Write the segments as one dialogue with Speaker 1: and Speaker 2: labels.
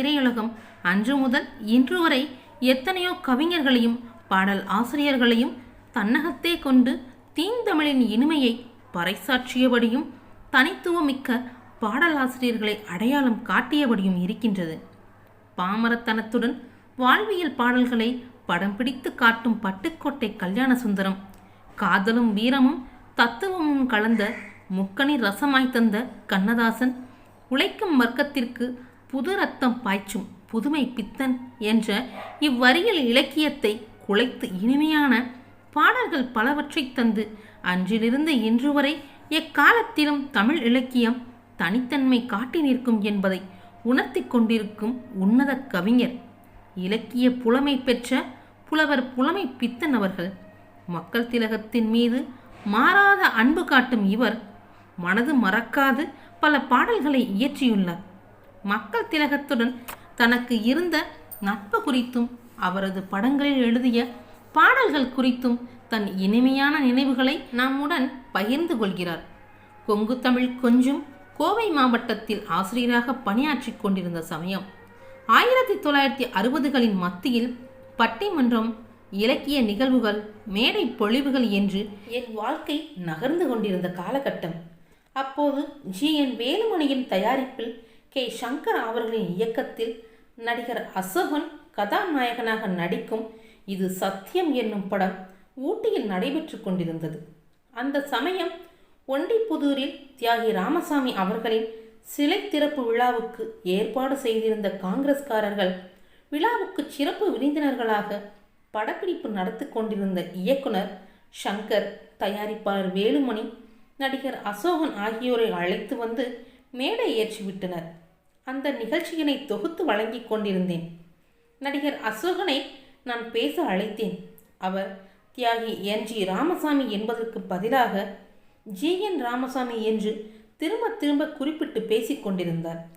Speaker 1: திரையுலகம் அன்று முதல் இன்று வரை எத்தனையோ கவிஞர்களையும் பாடல் ஆசிரியர்களையும் தன்னகத்தே கொண்டு தீந்தமிழின் இனிமையை பறைசாற்றியபடியும் தனித்துவமிக்க பாடலாசிரியர்களை அடையாளம் காட்டியபடியும் இருக்கின்றது. பாமரத்தனத்துடன் வாழ்வியல் பாடல்களை படம் பிடித்து காட்டும் பட்டுக்கோட்டை கல்யாண சுந்தரம் காதலும் வீரமும் தத்துவமும் கலந்த முக்கணி ரசமாய் தந்த கண்ணதாசன் உழைக்கும் வர்க்கத்திற்கு புது ரத்தம் பாய்ச்சும் புதுமை பித்தன் என்ற இவ்வரியில் இலக்கியத்தை குலைத்து இனிமையான பாடல்கள் பலவற்றை தந்து அன்றிலிருந்து இன்று வரை எக்காலத்திலும் தமிழ் இலக்கியம் தனித்தன்மை காட்டி நிற்கும் என்பதை உணர்த்தி கொண்டிருக்கும் உன்னத கவிஞர் இலக்கிய புலமை பெற்ற புலவர் புலமை பித்தன் அவர்கள் மக்கள் திலகத்தின் மீது மாறாத அன்பு காட்டும் இவர் மனது மறக்காது பல பாடல்களை இயற்றியுள்ளார். மக்கள் திலகத்துடன் தனக்கு இருந்த நட்பு குறித்தும் அவரது படங்களில் எழுதிய பாடல்கள் குறித்தும் தன் இனிமையான நினைவுகளை நம்முடன் பகிர்ந்து கொள்கிறார். கொங்கு தமிழ் கொஞ்சும் கோவை மாவட்டத்தில் ஆசிரியராக பணியாற்றிக் கொண்டிருந்த சமயம் ஆயிரத்தி தொள்ளாயிரத்தி அறுபதுகளின் மத்தியில் பட்டிமன்றம் இலக்கிய நிகழ்வுகள் மேடை பொழிவுகள் என்று என் வாழ்க்கை நகர்ந்து கொண்டிருந்த காலகட்டம். அப்போது ஜி. என். வேலுமணியின் தயாரிப்பில் கே. சங்கர் அவர்களின் இயக்கத்தில் நடிகர் அசோகன் கதாநாயகனாக நடிக்கும் இது சத்தியம் என்னும் படம் ஊட்டியில் நடைபெற்று கொண்டிருந்தது. அந்த சமயம் ஒண்டிப்புதூரில் தியாகி ராமசாமி அவர்களின் சிலை திறப்பு விழாவுக்கு ஏற்பாடு செய்திருந்த காங்கிரஸ்காரர்கள் விழாவுக்கு சிறப்பு விருந்தினர்களாக படப்பிடிப்பு நடத்தி கொண்டிருந்த இயக்குனர் சங்கர் தயாரிப்பாளர் வேலுமணி நடிகர் அசோகன் ஆகியோரை அழைத்து வந்து மேடை ஏற்றிவிட்டனர். அந்த நிகழ்ச்சியினை தொகுத்து வழங்கிக் கொண்டிருந்தேன். நடிகர் அசோகனை நான் பேச அழைத்தேன். அவர் தியாகி என். ஜி. ராமசாமி என்பதற்கு பதிலாக ஜி. என். ராமசாமி என்று திரும்ப திரும்ப குறிப்பிட்டு பேசிக் கொண்டிருந்தார்.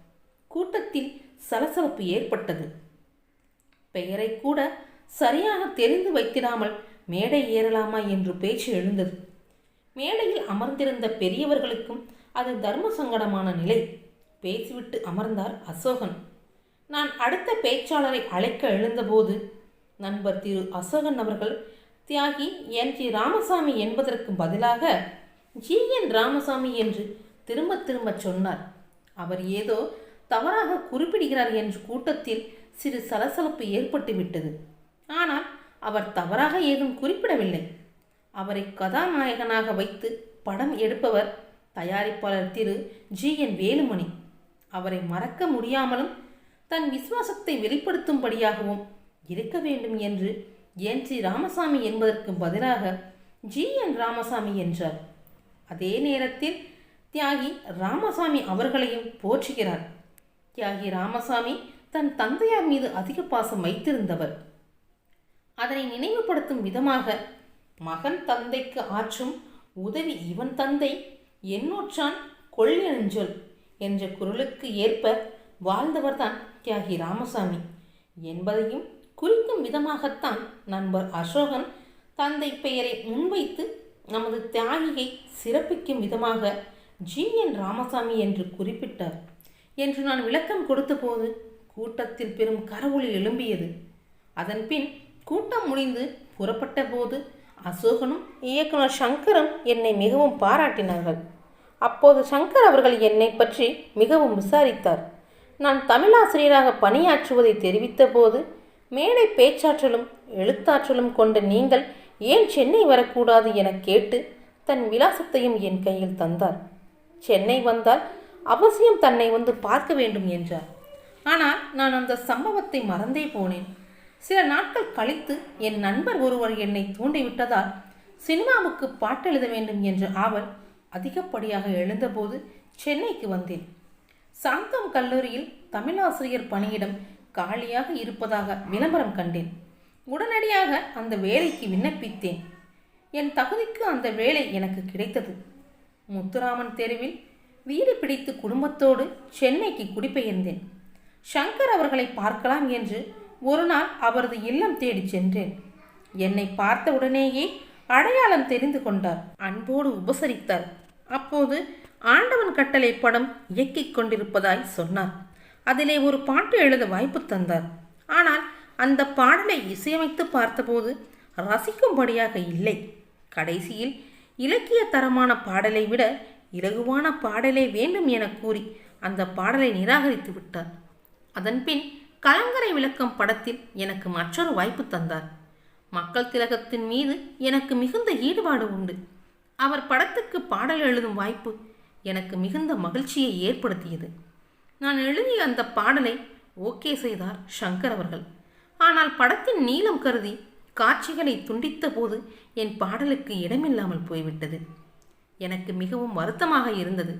Speaker 1: கூட்டத்தில் சலசலப்பு ஏற்பட்டது. பெயரை கூட சரியாக தெரிந்து வைத்திடாமல் மேடை ஏறலாமா என்று பேச்சு எழுந்தது. மேடையில் அமர்ந்திருந்த பெரியவர்களுக்கும் அது தர்ம சங்கடமான நிலை. பேசிவிட்டு அமர்ந்தார் அசோகன். நான் அடுத்த பேச்சாளரை அழைக்க எழுந்தபோது நண்பர் திரு அசோகன் அவர்கள் தியாகி என் ஜி ராமசாமி என்பதற்கு பதிலாக ஜி என் ராமசாமி என்று திரும்ப திரும்ப சொன்னார். அவர் ஏதோ தவறாக குறிப்பிடுகிறார் என்று கூட்டத்தில் சிறு சலசலப்பு ஏற்பட்டு விட்டது ஆனால் அவர் தவறாக ஏதும் குறிப்பிடவில்லை. அவரை கதாநாயகனாக வைத்து படம் எடுப்பவர் தயாரிப்பாளர் திரு ஜி என் வேலுமணி. அவரை மறக்க முடியாமலும் தன் விசுவாசத்தை வெளிப்படுத்தும்படியாகவும் இருக்க வேண்டும் என்று என் ஜி ராமசாமி என்பதற்கு பதிலாக ஜி என் ராமசாமி என்றார். அதே நேரத்தில் தியாகி ராமசாமி அவர்களையும் போற்றுகிறார். தியாகி ராமசாமி தன் தந்தையார் மீது அதிக பாசம் வைத்திருந்தவர். அதனை நினைவுபடுத்தும் விதமாக மகன் தந்தைக்கு ஆற்றும் உதவி இவன் தந்தை என்னோற்றான் கொள்ளியஞ்சொல் என்ற குரலுக்கு ஏற்ப வாழ்ந்தவர்தான் தியாகி ராமசாமி. என்பதையும் குறிக்கும் விதமாகத்தான் நண்பர் அசோகன் தந்தை பெயரை முன்வைத்து நமது தியாகியை சிறப்பிக்கும் விதமாக ஜி என் ராமசாமி என்று குறிப்பிட்டார். என்று நான் விளக்கம் கொடுத்தபோது கூட்டத்தில் பெரும் கரவொளி எழும்பியது. அதன்பின் கூட்டம் முடிந்து புறப்பட்ட போது அசோகனும் இயக்குனர் சங்கரும் என்னை மிகவும் பாராட்டினார்கள். அப்போது சங்கர் அவர்கள் என்னை பற்றி மிகவும் விசாரித்தார். நான் தமிழாசிரியராக பணியாற்றுவதை தெரிவித்த போது மேடை பேச்சாற்றலும் எழுத்தாற்றலும் கொண்ட நீங்கள் ஏன் சென்னை வரக்கூடாது என கேட்டு தன் விலாசத்தையும் என் கையில் தந்தார். சென்னை வந்தால் அவசியம் தன்னை வந்து பார்க்க வேண்டும் என்றார். ஆனால் நான் அந்த சம்பவத்தை மறந்தே போனேன். சில நாட்கள் கழித்து என் நண்பர் ஒருவர் என்னை தூண்டிவிட்டதால் சினிமாவுக்கு பாட்டெழுத வேண்டும் என்ற ஆவல் அதிகப்படியாக எழுந்தபோது சென்னைக்கு வந்தேன். சாந்தம் கல்லூரியில் தமிழாசிரியர் பணியிடம் காலியாக இருப்பதாக விளம்பரம் கண்டேன். உடனடியாக அந்த வேலைக்கு விண்ணப்பித்தேன். என் தகுதிக்கு அந்த வேலை எனக்கு கிடைத்தது. முத்துராமன் தெருவில் வீடு பிடித்து குடும்பத்தோடு சென்னைக்கு குடிபெயர்ந்தேன். சங்கர் அவர்களை பார்க்கலாம் என்று ஒரு நாள் அவரது இல்லம் தேடி சென்றேன். என்னை பார்த்த உடனேயே அடையாளம் தெரிந்து கொண்டார். அன்போடு உபசரித்தார். அப்போது ஆண்டவன் கட்டளை படம் இயக்கிக் கொண்டிருப்பதாய் சொன்னார். அதிலே ஒரு பாட்டு எழுத வாய்ப்பு தந்தார். ஆனால் அந்த பாடலை இசையமைத்து பார்த்தபோது ரசிக்கும்படியாக இல்லை. கடைசியில் இலக்கிய தரமான பாடலை விட இலகுவான பாடலே வேண்டும் என கூறி அந்த பாடலை நிராகரித்து விட்டார். அதன்பின் கலங்கரை விளக்கம் படத்தில் எனக்கு மற்றொரு வாய்ப்பு தந்தார். மக்கள் திலகத்தின் மீது எனக்கு மிகுந்த ஈடுபாடு உண்டு. அவர் படத்துக்கு பாடல் எழுதும் வாய்ப்பு எனக்கு மிகுந்த மகிழ்ச்சியை ஏற்படுத்தியது. நான் எழுதிய அந்த பாடலை ஓகே செய்தார் சங்கர் அவர்கள். ஆனால் படத்தின் நீளம் கருதி காட்சிகளை துண்டித்த போது என் பாடலுக்கு இடமில்லாமல் போய்விட்டது. எனக்கு மிகவும் வருத்தமாக இருந்தது.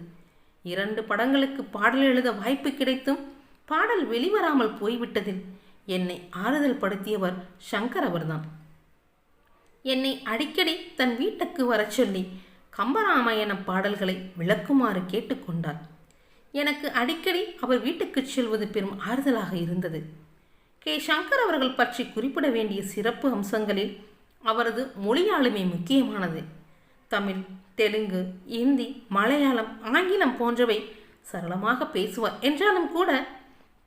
Speaker 1: இரண்டு படங்களுக்கு பாடல் எழுத வாய்ப்பு கிடைத்தும் பாடல் வெளிவராமல் போய்விட்டதில் என்னை ஆறுதல் படுத்தியவர் சங்கர் அவர்தான். என்னை அடிக்கடி தன் வீட்டுக்கு வரச் சொல்லி கம்பராமாயண பாடல்களை விளக்குமாறு கேட்டுக்கொண்டார் எனக்கு அடிக்கடி அவர் வீட்டுக்கு செல்வது பெரும் ஆறுதலாக இருந்தது. கே. சங்கர் அவர்கள் பற்றி குறிப்பிட வேண்டிய சிறப்பு அம்சங்களில் அவரது மொழி ஆளுமை முக்கியமானது. தமிழ் தெலுங்கு இந்தி மலையாளம் ஆங்கிலம் போன்றவை சரளமாக பேசுவார். என்றாலும் கூட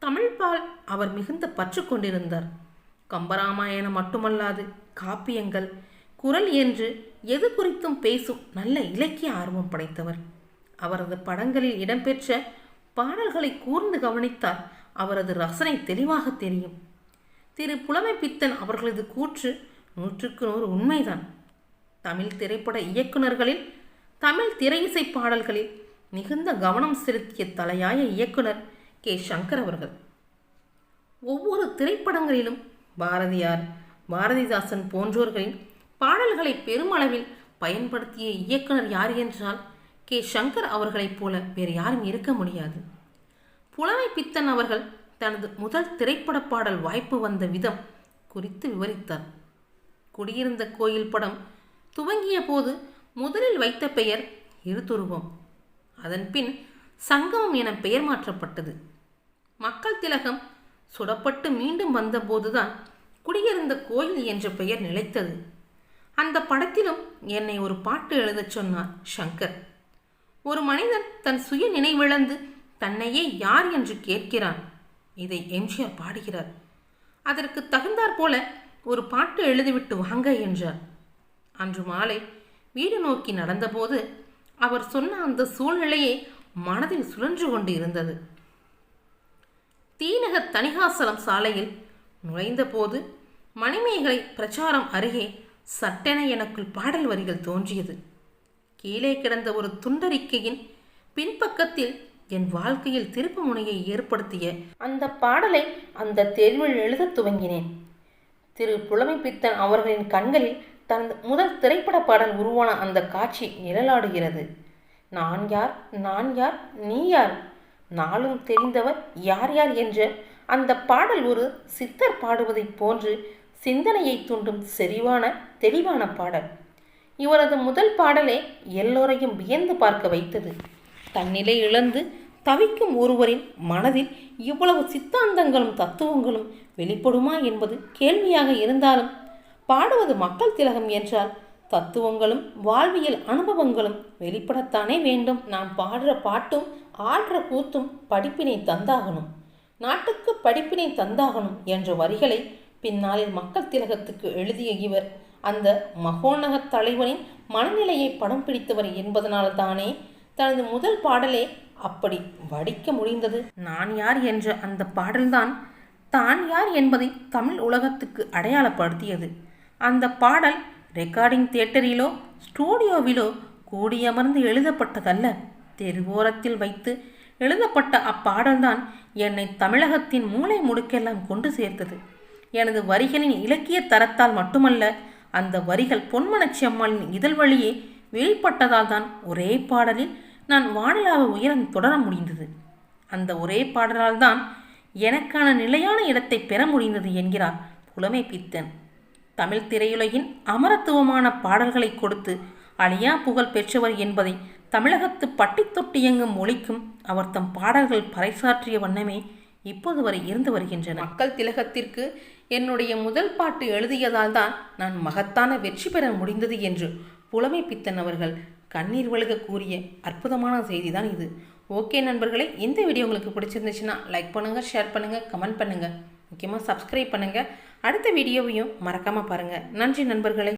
Speaker 1: தமிழ்பால் அவர் மிகுந்த பற்று கொண்டிருந்தார். கம்பராமாயணம் மட்டுமல்லாது காப்பியங்கள் குரல் என்று எது குறித்தும் பேசும் நல்ல இலக்கிய ஆர்வம் படைத்தவர். அவரது படங்களில் இடம்பெற்ற பாடல்களை கூர்ந்து கவனித்தால் அவரது ரசனை தெளிவாக தெரியும். திரு. புலமை பித்தன் அவர்களது கூற்று நூற்றுக்கு நூறு உண்மைதான். தமிழ் திரைப்பட இயக்குனர்களில் தமிழ் திரையிசை பாடல்களில் மிகுந்த கவனம் செலுத்திய தலையாய இயக்குனர் கே. சங்கர் அவர்கள். ஒவ்வொரு திரைப்படங்களிலும் பாரதியார் பாரதிதாசன் போன்றோர்களின் பாடல்களை பெருமளவில் பயன்படுத்திய இயக்குனர் யார் என்றால் கே. சங்கர் அவர்களைப் போல வேறு யாரும் இருக்க முடியாது. புலமை பித்தன் அவர்கள் தனது முதல் திரைப்பட பாடல் வாய்ப்பு வந்த விதம் குறித்து விவரித்தார். குடியிருந்த கோயில் படம் துவங்கிய போது முதலில் வைத்த பெயர் இருதுருவம் அதன் பின் சங்கமம் என பெயர் மாற்றப்பட்டது. மக்கள் திலகம் சுடப்பட்டு மீண்டும் வந்தபோதுதான் குடியிருந்த கோயில் என்ற பெயர் நிலைத்தது. அந்த படத்திலும் என்னை ஒரு பாட்டு எழுதச் சொன்னார் சங்கர். ஒரு மனிதன் தன் சுய நினைவிழந்து தன்னையே யார் என்று கேட்கிறான். இதை எம்ஜிஆர் பாடுகிறார். அதற்கு தகுந்தாற் போல ஒரு பாட்டு எழுதிவிட்டு வாங்க என்றார். அன்று மாலை வீடு நோக்கி நடந்தபோது அவர் சொன்ன அந்த சூழ்நிலையே மனதில் சுழன்று கொண்டு இருந்தது தீநகர் தணிகாசலம் சாலையில் நுழைந்தபோது மணிமேகலை பிரச்சாரம் அருகே சட்டென எனக்குள் பாடல் வரிகள் தோன்றியது. கீழே கிடந்த ஒரு துண்டறிக்கையின் பின்பக்கத்தில் என் வாழ்க்கையில் திருப்பு முனையை ஏற்படுத்திய அந்த பாடலை அந்த தெருவில் எழுதத் துவங்கினேன். திரு. புலமை பித்தன் அவர்களின் கண்களில் தனது முதல் திரைப்பட பாடல் உருவான அந்த காட்சி நிழலாடுகிறது. நான் யார்? நான் யார்? நீ யார்? நாளும் தெரிந்தவர் யார் யார் என்ற அந்த பாடல் ஒரு சித்தர் பாடுவதைப் போன்று சிந்தனையை தூண்டும் செறிவான தெளிவான பாடல். இவரது முதல் பாடலே எல்லோரையும் வியந்து பார்க்க வைத்தது. தன்னிலை இழந்து தவிக்கும் ஒருவரின் மனதில் இவ்வளவு சித்தாந்தங்களும் தத்துவங்களும் வெளிப்படுமா என்பது கேள்வியாக இருந்தாலும் பாடுவது மக்கள் திலகம் என்றால் தத்துவங்களும் வாழ்வியல் அனுபவங்களும் வெளிப்படத்தானே வேண்டும். நாம் பாடுற பாட்டும் ஆடுற கூத்தும் படிப்பினை தந்தாகணும். நாட்டுக்கு படிப்பினை தந்தாகணும் என்ற வரிகளை பின்னாளில் மக்கள் திலகத்துக்கு எழுதிய இவர். அந்த மகோன்னக தலைவனின் மனநிலையை படம் பிடித்தவர் என்பதனால்தானே தனது முதல் பாடலே அப்படி வடிக்க முடிந்தது. நான் யார் என்ற அந்த பாடல்தான் தான் யார் என்பதை தமிழ் உலகத்துக்கு அடையாளப்படுத்தியது. அந்த பாடல் ரெக்கார்டிங் தியேட்டரிலோ ஸ்டூடியோவிலோ கூடியமர்ந்து எழுதப்பட்டதல்ல. தெருவோரத்தில் வைத்து எழுதப்பட்ட அப்பாடல்தான் என்னை தமிழகத்தின் மூளை முடுக்கெல்லாம் கொண்டு சேர்த்தது. எனது வரிகளின் இலக்கிய தரத்தால் மட்டுமல்ல அந்த வரிகள் பொன்மனச்சி அம்மாளின் இதழ் வழியே வெளிப்பட்டதால் தான் ஒரே பாடலில் நான் வானிலாவ உயரம் தொடர முடிந்தது. அந்த ஒரே பாடலால் தான் எனக்கான நிலையான இடத்தை பெற முடிந்தது என்கிறார் புலமை பித்தன் தமிழ் திரையுலகின் அமரத்துவமான பாடல்களை கொடுத்து அழியா புகழ் பெற்றவர் என்பதை தமிழகத்து பட்டி தொட்டி எங்கும் ஒழிக்கும் அவர் தம் பாடல்கள் பறைசாற்றிய வண்ணமே இப்போது வரை இருந்து வருகின்றன. மக்கள் திலகத்திற்கு என்னுடைய முதல் பாட்டு எழுதியதால் தான் நான் மகத்தான வெற்றி பெற முடிந்தது என்று புலமை பித்தன் அவர்கள் கண்ணீர் வழுக கூறிய அற்புதமான செய்தி தான் இது. ஓகே நண்பர்களே இந்த வீடியோ உங்களுக்கு பிடிச்சிருந்துச்சுன்னா லைக் பண்ணுங்கள் ஷேர் பண்ணுங்கள் கமெண்ட் பண்ணுங்கள் முக்கியமாக சப்ஸ்கிரைப் பண்ணுங்கள் அடுத்த வீடியோவையும் மறக்காமல் பாருங்கள் நன்றி நண்பர்களே.